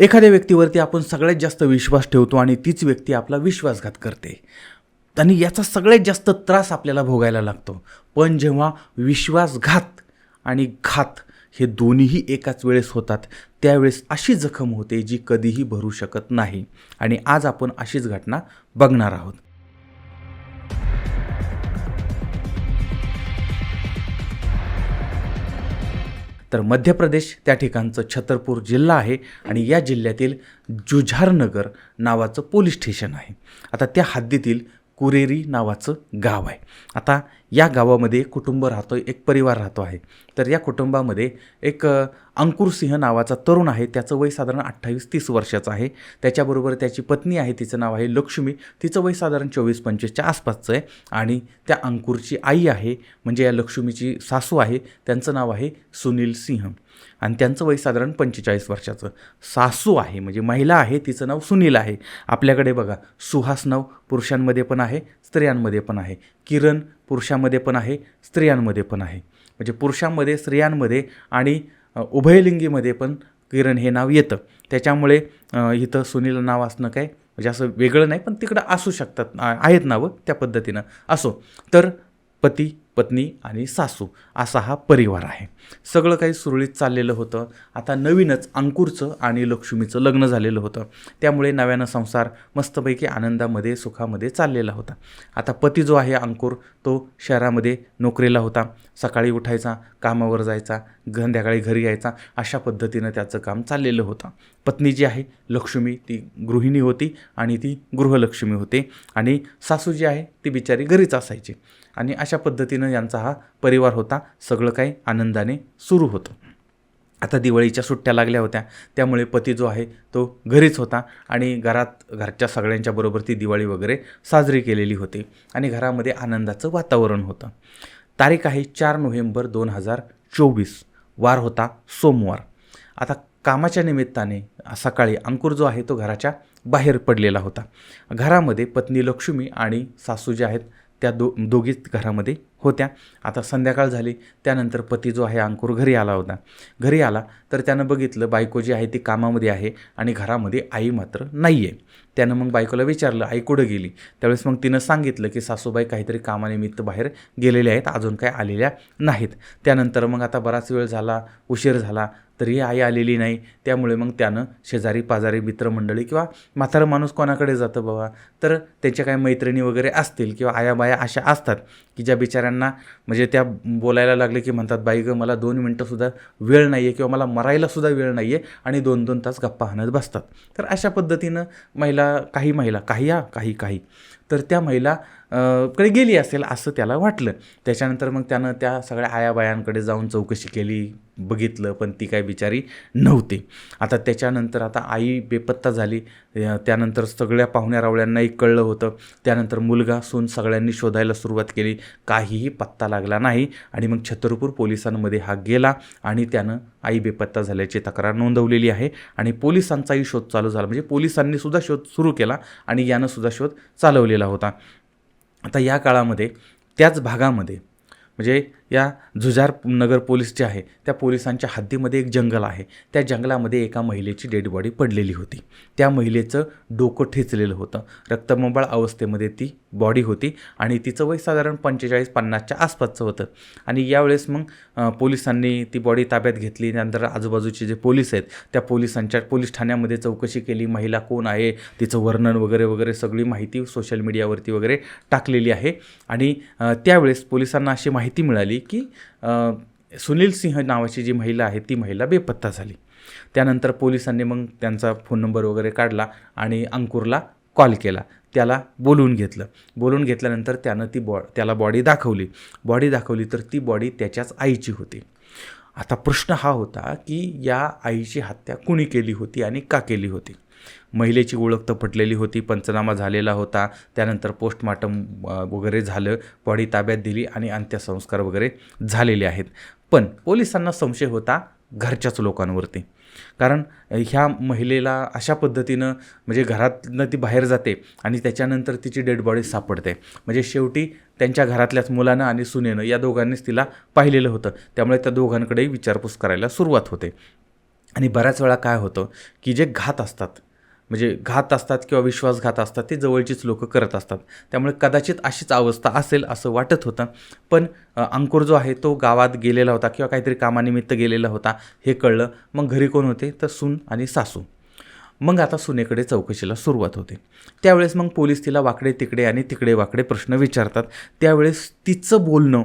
एखाद्या व्यक्तीवरती आपण सगळ्यात जास्त विश्वास ठेवतो आणि तीच व्यक्ती आपला विश्वासघात करते. आणि याचा सगळ्यात जास्त त्रास आपल्याला भोगायला लागतो. पण जेव्हा विश्वासघात आणि घात हे दोन्हीही एकाच वेळेस होतात त्यावेळेस अशी जखम होते जी कधीही भरू शकत नाही. आणि आज आपण अशीच घटना बघणार आहोत. तर मध्य प्रदेश त्या ठिकाणचं छतरपूर जिल्हा आहे आणि या जिल्ह्यातील जुझारनगर नावाचं पोलीस स्टेशन आहे. आता त्या हद्दीतील कुरेरी नावाचं गाव आहे. आता या गावामध्ये एक कुटुंब राहतो एक परिवार राहतो आहे. तर या कुटुंबामध्ये एक अंकुर सिंह नावाचा तरुण आहे. त्याचं वय साधारण अठ्ठावीस तीस वर्षाचं आहे. त्याच्याबरोबर त्याची पत्नी आहे तिचं नाव आहे लक्ष्मी. तिचं वय साधारण चोवीस पंचवीसच्या आसपासचं आहे. आणि त्या अंकुरची आई आहे म्हणजे या लक्ष्मीची सासू आहे. त्यांचं नाव आहे सुनील सिंह. आणि त्यांचं वय साधारण पंचेचाळीस वर्षाचं. सासू आहे म्हणजे महिला आहे तिचं नाव सुनील आहे. आपल्याकडे बघा सुहास नाव पुरुषांमध्ये पण आहे स्त्रियांमध्ये पण आहे. किरण पुरुषामध्ये पण आहे स्त्रियांमध्ये पण आहे. म्हणजे पुरुषांमध्ये स्त्रियांमध्ये आणि उभयलिंगीमध्ये पण किरण हे नाव येतं. त्याच्यामुळे इथं सुनील नाव असणं काय म्हणजे असं वेगळं नाही पण तिकडं असू शकतात आहेत नावं त्या पद्धतीनं. असो तर पती पत्नी आणि सासू असा हा परिवार आहे. सगळं काही सुरळीत चाललेलं होतं. आता नवीनच अंकुरचं आणि लक्ष्मीचं लग्न झालेलं होतं. त्यामुळे नव्यानं संसार मस्तपैकी आनंदामध्ये सुखामध्ये चाललेला होता. आता पती जो आहे अंकुर तो शहरामध्ये नोकरीला होता. सकाळी उठायचा कामावर जायचा संध्याकाळी घरी यायचा अशा पद्धतीनं त्याचं काम चाललेलं होतं. पत्नी जी आहे लक्ष्मी ती गृहिणी होती आणि ती गृहलक्ष्मी होते आणि सासू जी आहे ती बिचारी घरीच असायची. आणि अशा पद्धतीनं यांचा हा परिवार होता. सगळं काही आनंदाने सुरू होतं. आता दिवाळीच्या सुट्ट्या लागल्या होत्या. त्यामुळे पती जो आहे तो घरीच होता आणि घरात घरच्या सगळ्यांच्या बरोबर ती दिवाळी वगैरे साजरी केलेली होती आणि घरामध्ये आनंदाचं वातावरण होतं. तारीख आहे चार नोव्हेंबर दोन हजार चोवीस. वार होता सोमवार. आता कामाच्या निमित्ताने सकाळी अंकुर जो आहे तो घराच्या बाहेर पडलेला होता. घरामध्ये पत्नी लक्ष्मी आणि सासू जे आहेत त्या दो दोघीच घरामध्ये होत्या. आता संध्याकाळ झाली त्यानंतर पती जो आहे अंकुर घरी आला होता. घरी आला तर त्यानं बघितलं बायको जी आहे ती कामामध्ये आहे आणि घरामध्ये आई मात्र नाही आहे त्यानं मग बायकोला विचारलं आई कुठं गेली? त्यावेळेस मग तिनं सांगितलं की सासूबाई काहीतरी कामानिमित्त बाहेर गेलेल्या आहेत अजून काय आलेल्या नाहीत. त्यानंतर मग आता बराच वेळ झाला उशीर झाला तर ही आई आलेली नाही. त्यामुळे मग त्यानं शेजारी पाजारी मित्रमंडळी किंवा म्हातारं माणूस कोणाकडे जातं बाबा? तर त्यांच्या काही मैत्रिणी वगैरे असतील किंवा आयाबाया अशा असतात की ज्या बिचाऱ्यांना म्हणजे त्या बोलायला लागले की म्हणतात बाई गं मला दोन मिनटंसुद्धा वेळ नाही आहे किंवा मला मरायलासुद्धा वेळ नाही आहे आणि दोन दोन तास गप्पा हाणत बसतात. तर अशा पद्धतीनं महिला काही महिला काही या काही काही तर त्या महिला कडे गेली असेल असं त्याला वाटलं. त्याच्यानंतर मग त्यानं त्या सगळ्या आयाबायांकडे जाऊन चौकशी केली बघितलं पण ती काय बिचारी नव्हती. आता त्याच्यानंतर आता आई बेपत्ता झाली. त्यानंतर सगळ्या पाहुण्या रावळ्यांनाही कळलं होतं. त्यानंतर मुलगा सून सगळ्यांनी शोधायला सुरुवात केली. काहीही पत्ता लागला नाही आणि मग छतरपूर पोलिसांमध्ये हा गेला आणि त्यानं आई बेपत्ता झाल्याची तक्रार नोंदवलेली आहे आणि पोलिसांचाही शोध चालू झाला. म्हणजे पोलिसांनी सुद्धा शोध सुरू केला आणि यानं सुद्धा शोध चालवलेला होता. आता या काळामध्ये त्याच भागामध्ये म्हणजे या जुजार नगर पोलीस जे आहे त्या पोलिसांच्या हद्दीमध्ये एक जंगल आहे. त्या जंगलामध्ये एका महिलेची डेड बॉडी पडलेली होती. त्या महिलेचं डोकं ठेचलेलं होतं. रक्तमंबाळ अवस्थेमध्ये ती बॉडी होती आणि तिचं वय साधारण पंचेचाळीस पन्नासच्या आसपासचं होतं. आणि यावेळेस मग पोलिसांनी ती बॉडी ताब्यात घेतली. त्यानंतर आजूबाजूचे जे पोलीस आहेत त्या पोलिसांच्या पोलीस ठाण्यामध्ये चौकशी केली. महिला कोण आहे तिचं वर्णन वगैरे वगैरे सगळी माहिती सोशल मीडियावरती वगैरे टाकलेली आहे. आणि त्यावेळेस पोलिसांना अशी माहिती मिळाली की सुनील सिंह नावाची जी महिला आहे ती महिला बेपत्ता झाली. त्यानंतर पोलिसांनी मग त्यांचा फोन नंबर वगैरे काढला आणि अंकुरला कॉल केला. त्याला बोलवून घेतलं. बोलवून घेतल्यानंतर त्यानं ती बॉ त्याला बॉडी दाखवली. बॉडी दाखवली तर ती बॉडी त्याच्याच आईची होती. आता प्रश्न हा होता की या आईची हत्या कुणी केली होती आणि का केली होती? महिलेची ओळख तर पटलेली होती पंचनामा झालेला होता. त्यानंतर पोस्टमार्टम वगैरे झालं. बॉडी ताब्यात दिली आणि अंत्यसंस्कार वगैरे झालेले आहेत. पण पोलिसांना संशय होता घरच्याच लोकांवरती. कारण ह्या महिलेला अशा पद्धतीनं म्हणजे घरातनं ती बाहेर जाते आणि त्याच्यानंतर तिची डेड बॉडी सापडते. म्हणजे शेवटी त्यांच्या घरातल्याच मुलानं आणि सुनेनं या दोघांनीच तिला पाहिलेलं होतं. त्यामुळे त्या दोघांकडेही विचारपूस करायला सुरुवात होते. आणि बऱ्याच वेळा काय होतं की जे घात असतात म्हणजे घात असतात किंवा विश्वासघात असतात ते जवळचीच लोक करत असतात. त्यामुळे कदाचित अशीच अवस्था असेल असं वाटत होतं. पण अंकुर जो आहे तो गावात गेलेला होता किंवा काहीतरी कामानिमित्त गेलेला होता हे कळलं. मग घरी कोण होते? तर सून आणि सासू. मग आता सुनेकडे चौकशीला सुरुवात होते. त्यावेळेस मग पोलीस तिला वाकडे तिकडे आणि तिकडे वाकडे प्रश्न विचारतात. त्यावेळेस तिचं बोलणं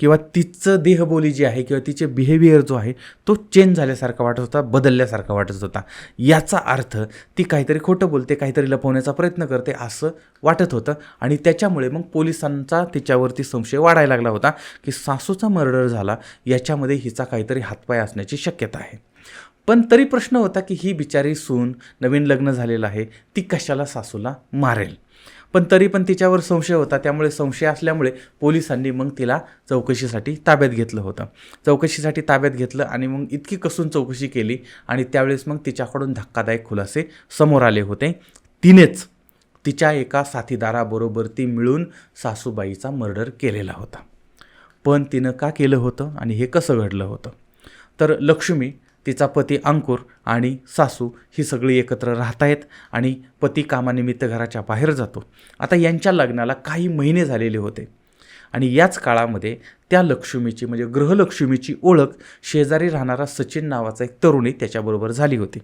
किंवा तिचं देहबोली जी आहे किंवा तिचे बिहेवियर जो आहे तो चेंज झाल्यासारखा वाटत होता बदलल्यासारखा वाटत होता. याचा अर्थ ती काहीतरी खोटं बोलते काहीतरी लपवण्याचा प्रयत्न करते असं वाटत होतं आणि त्याच्यामुळे मग पोलिसांचा तिच्यावरती संशय वाढायला लागला होता की सासूचा मर्डर झाला याच्यामध्ये हिचा काहीतरी हातपाय असण्याची शक्यता आहे. पण तरी प्रश्न होता की ही बिचारी सून नवीन लग्न झालेलं आहे ती कशाला सासूला मारेल? पण तरी पण तिच्यावर संशय होता. त्यामुळे संशय असल्यामुळे पोलिसांनी मग तिला चौकशीसाठी ताब्यात घेतलं होतं. चौकशीसाठी ताब्यात घेतलं आणि मग इतकी कसून चौकशी केली आणि त्यावेळेस मग तिच्याकडून धक्कादायक खुलासे समोर आले होते. तिनेच तिच्या एका साथीदाराबरोबर ती मिळून सासूबाईचा मर्डर केलेला होता. पण तिनं का केलं होतं आणि हे कसं घडलं होतं? तर लक्ष्मी तिचा पती अंकुर आणि सासू ही सगळी एकत्र राहत आहेत आणि पती कामानिमित्त घराच्या बाहेर जातो. आता यांच्या लग्नाला काही महिने झालेले होते. आणि याच काळामध्ये त्या लक्ष्मीची म्हणजे गृहलक्ष्मीची ओळख शेजारी राहणारा सचिन नावाचा एक तरुणी त्याच्याबरोबर झाली होती.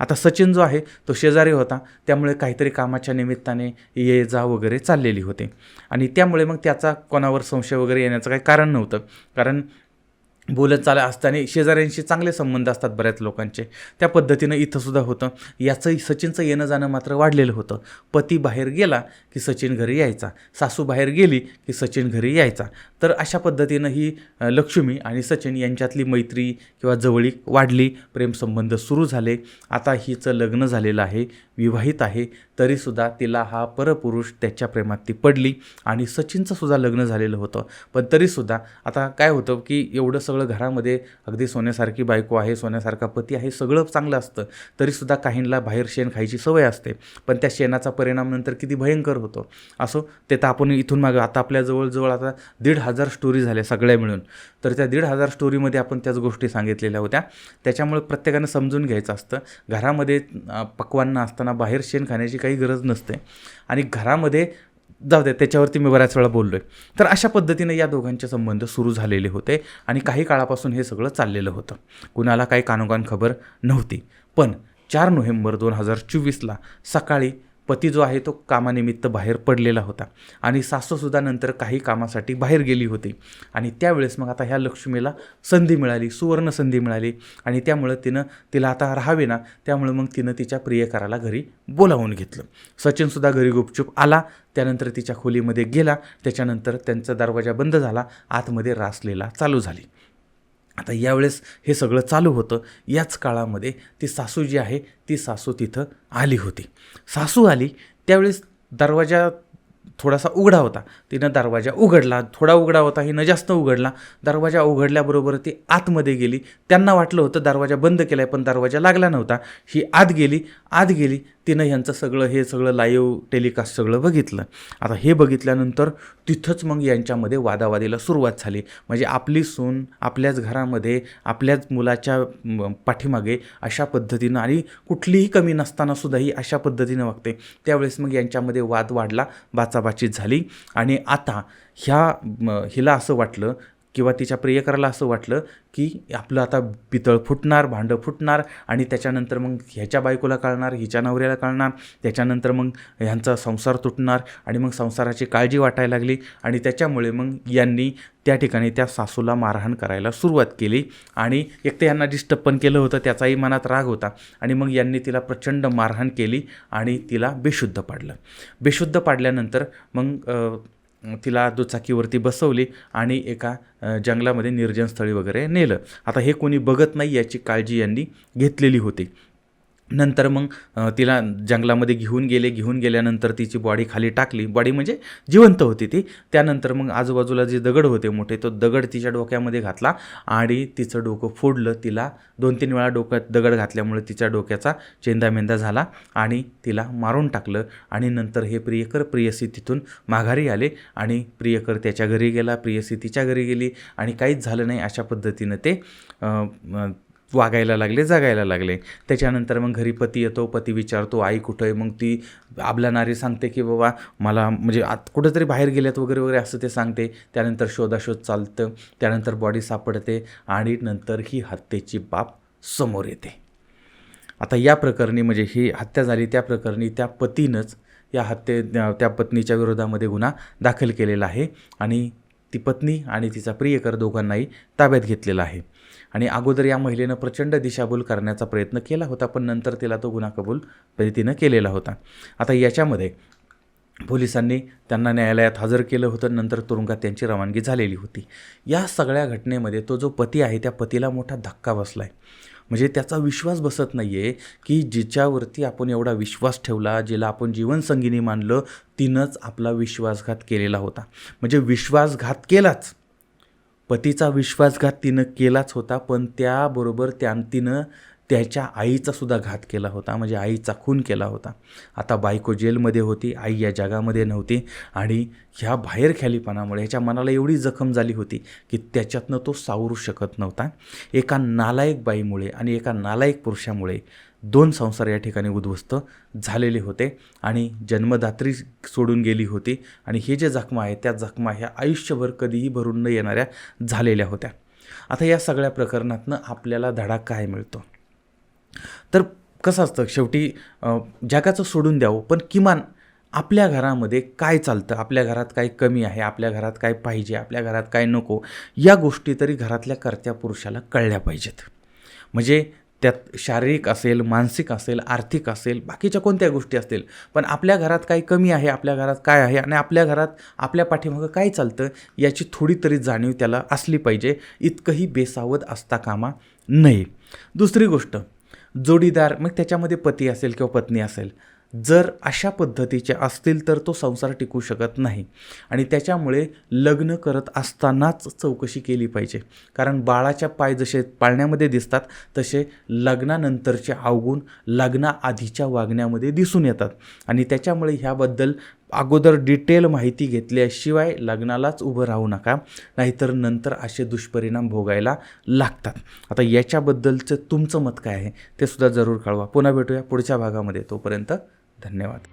आता सचिन जो आहे तो शेजारी होता. त्यामुळे काहीतरी कामाच्या निमित्ताने ये जा वगैरे चाललेली होती. आणि त्यामुळे मग त्याचा कोणावर संशय वगैरे येण्याचं काही कारण नव्हतं. कारण बोलत चालत असताना शेजाऱ्यांशी चांगले संबंध असतात बऱ्याच लोकांचे. त्या पद्धतीनं इथंसुद्धा होतं. याचं सचिनचं येणं जाणं मात्र वाढलेलं होतं. पती बाहेर गेला की सचिन घरी यायचा. सासू बाहेर गेली की सचिन घरी यायचा. तर अशा पद्धतीनं ही लक्ष्मी आणि सचिन यांच्यातली मैत्री किंवा जवळीक वाढली प्रेमसंबंध सुरू झाले. आता हिचं लग्न झालेलं आहे विवाहित आहे. तरीसुद्धा तिला हा परपुरुष त्याच्या प्रेमात ती पडली आणि सचिनचंसुद्धा लग्न झालेलं होतं. पण तरीसुद्धा आता काय होतं की एवढं सगळं घरामध्ये अगदी सोन्यासारखी बायको आहे सोन्यासारखा पती आहे सगळं चांगलं असतं. तरीसुद्धा काहींना बाहेर शेण खायची सवय असते. पण त्या शेणाचा परिणाम नंतर किती भयंकर होतो? असो ते तर आपण इथून मागं आता आपल्या जवळजवळ आता दीड हजार स्टोरी झाल्या सगळ्या मिळून. तर त्या दीड हजार स्टोरीमध्ये आपण त्याच गोष्टी सांगितलेल्या होत्या. त्याच्यामुळे प्रत्येकानं समजून घ्यायचं असतं. घरामध्ये पक्वांना असताना बाहेर शेण खाण्याची काही गरज नसते. आणि घरामध्ये जाऊ दे त्याच्यावरती मी बऱ्याच वेळा बोललो आहे तर अशा पद्धतीनं या दोघांचे संबंध सुरू झालेले होते आणि काही काळापासून हे सगळं चाललेलं होतं. कुणाला काही कानोकान खबर नव्हती. पण चार नोव्हेंबर दोन हजार चोवीसला सकाळी पती जो आहे तो कामानिमित्त बाहेर पडलेला होता. आणि सासूसुद्धा नंतर काही कामासाठी बाहेर गेली होती. आणि त्यावेळेस मग आता ह्या लक्ष्मीला संधी मिळाली सुवर्ण संधी मिळाली. आणि त्यामुळं तिनं तिला आता राहावे ना त्यामुळं मग तिनं तिच्या प्रियकराला घरी बोलावून घेतलं. सचिनसुद्धा घरी गुपचूप आला त्यानंतर तिच्या खोलीमध्ये गेला त्याच्यानंतर त्यांचा दरवाजा बंद झाला आतमध्ये रासलेला चालू झाली. आता यावेळेस हे सगळं चालू होतं. याच काळामध्ये ती सासू जी आहे ती सासू तिथं आली होती. सासू आली त्यावेळेस दरवाजा थोडासा उघडा होता. तिनं दरवाजा उघडला. थोडा उघडा होता हिनं जास्त उघडला. दरवाजा उघडल्याबरोबर ती आतमध्ये गेली. त्यांना वाटलं होतं दरवाजा बंद केला आहे पण दरवाजा लागला नव्हता. ही आत गेली आत गेली. तिनं ह्यांचं सगळं हे सगळं लाईव्ह टेलिकास्ट सगळं बघितलं. आता हे बघितल्यानंतर तिथंच मग यांच्यामध्ये वादावादीला सुरुवात झाली. म्हणजे आपली सून आपल्याच घरामध्ये आपल्याच मुलाच्या पाठीमागे अशा पद्धतीनं आणि कुठलीही कमी नसताना सुद्धा ही अशा पद्धतीनं वागते. त्यावेळेस मग यांच्यामध्ये वाद वाढला बाचाबाची झाली. आणि आता ह्या हिला असं वाटलं किंवा तिच्या प्रियकराला असं वाटलं की आपलं आता पितळ फुटणार भांडं फुटणार आणि त्याच्यानंतर मग ह्याच्या बायकोला कळणार हिच्या नवऱ्याला कळणार त्याच्यानंतर मग ह्यांचा संसार तुटणार आणि मग संसाराची काळजी वाटायला लागली आणि त्याच्यामुळे मग यांनी त्या ठिकाणी त्या सासूला मारहाण करायला सुरुवात केली आणि एक तर यांना डिस्टर्ब पण केलं होतं त्याचाही मनात राग होता आणि मग यांनी तिला प्रचंड मारहाण केली आणि तिला बेशुद्ध पाडलं. बेशुद्ध पाडल्यानंतर मग तिला दुचाकीवरती बसवली आणि एका जंगलामध्ये निर्जन स्थळी वगैरे नेलं. आता हे कोणी बघत नाही याची काळजी यांनी घेतलेली होती. नंतर मग तिला जंगलामध्ये घेऊन गेले घेऊन गेल्यानंतर तिची बॉडी खाली टाकली. बॉडी म्हणजे जिवंत होती ती. त्यानंतर मग आजूबाजूला जे दगड होते मोठे तो दगड तिच्या डोक्यामध्ये घातला आणि तिचं डोकं फोडलं. तिला दोन तीन वेळा डोक्यात दगड घातल्यामुळे तिच्या डोक्याचा चेंदामेंदा झाला आणि तिला मारून टाकलं आणि नंतर हे प्रियकर प्रियसी तिथून माघारी आले आणि प्रियकर त्याच्या घरी गेला प्रियसी तिच्या घरी गेली आणि काहीच झालं नाही अशा पद्धतीनं ते वागायला लागले जगायला लागले. त्याच्यानंतर मग घरी पती येतो पती विचारतो आई कुठं आहे? मग ती आपल्या नारी सांगते की बाबा मला म्हणजे आत कुठंतरी बाहेर गेल्यात वगैरे वगैरे असं ते सांगते. त्यानंतर शोधाशोध चालतं त्यानंतर बॉडी सापडते आणि नंतर ही हत्येची बाब समोर येते. आता या प्रकरणी म्हणजे ही हत्या झाली त्या प्रकरणी त्या पतीनंच या हत्ये त्या पत्नीच्या विरोधामध्ये गुन्हा दाखल केलेला आहे आणि ती पत्नी आणि तिचा प्रियकर दोघांनाही ताब्यात घेतलेला आहे. आणि अगोदर या महिलेनं प्रचंड दिशाभूल करण्याचा प्रयत्न केला होता पण नंतर तिला तो गुन्हा कबूल पद्धतीनं केलेला होता. आता याच्यामध्ये पोलिसांनी त्यांना न्यायालयात हजर केलं होतं नंतर तुरुंगात त्यांची रवानगी झालेली होती. या सगळ्या घटनेमध्ये तो जो पती आहे त्या पतीला मोठा धक्का बसला आहे म्हणजे त्याचा विश्वास बसत नाही आहे की जिच्यावरती आपण एवढा विश्वास ठेवला जिला आपण जीवनसंगिनी मानलं तिनंच आपला विश्वासघात केलेला होता. म्हणजे विश्वासघात केलाच. पतीचा विश्वासघात तिनं केलाच होता पण त्याबरोबर त्या तिनं त्याच्या आईचा सुद्धा घात केला होता म्हणजे आईचा खून केला होता. आता बायको जेलमध्ये होती आई या जगामध्ये नव्हती आणि ह्या बाहेरख्यालीपणामुळे ह्याच्या मनाला एवढी जखम झाली होती की त्याच्यातनं तो सावरू शकत नव्हता. एका नालायक बाईमुळे आणि एका नालायक पुरुषामुळे दोन संसार या ठिकाणी उद्ध्वस्त झालेले होते आणि जन्मदात्री सोडून गेली होती. आणि हे जे जखमा आहेत त्या जखमा ह्या आयुष्यभर कधीही भरून न येणाऱ्या झालेल्या होत्या. आता या सगळ्या प्रकरणातनं आपल्याला धडा काय मिळतो? तर कसं असतं शेवटी जगाचं सोडून द्यावं पण किमान आपल्या घरामध्ये काय चालतं? आपल्या घरात काय कमी आहे? आपल्या घरात काय पाहिजे? आपल्या घरात काय नको? या गोष्टी तरी घरातल्या कर्त्या पुरुषाला कळल्या पाहिजेत. म्हणजे त्यात शारीरिक असेल मानसिक असेल आर्थिक असेल बाकीच्या कोणत्या गोष्टी असतील. पण आपल्या घरात काय कमी आहे आपल्या घरात काय आहे आणि आपल्या घरात आपल्या पाठीमागं काय चालतं याची थोडी तरी जाणीव त्याला असली पाहिजे. इतकंही बेसावध असता कामा नये. दुसरी गोष्ट जोडीदार मग त्याच्यामध्ये पती असेल किंवा पत्नी असेल. जर अशा पद्धतीचे असतील तर तो संसार टिकू शकत नाही. आणि त्याच्यामुळे लग्न करत असतानाच चौकशी केली पाहिजे. कारण बाळाच्या पाय जसे पाळण्यामध्ये दिसतात तसे लग्नानंतरचे अवगुण लग्नाआधीच्या वागण्यामध्ये दिसून येतात. आणि त्याच्यामुळे ह्याबद्दल अगोदर डिटेल माहिती घेतल्याशिवाय लग्नालाच उभं राहू नका. नाहीतर नंतर असे दुष्परिणाम भोगायला लागतात. आता याच्याबद्दलचं तुमचं मत काय आहे ते सुद्धा जरूर कळवा. पुन्हा भेटूया पुढच्या भागामध्ये. तोपर्यंत धन्यवाद.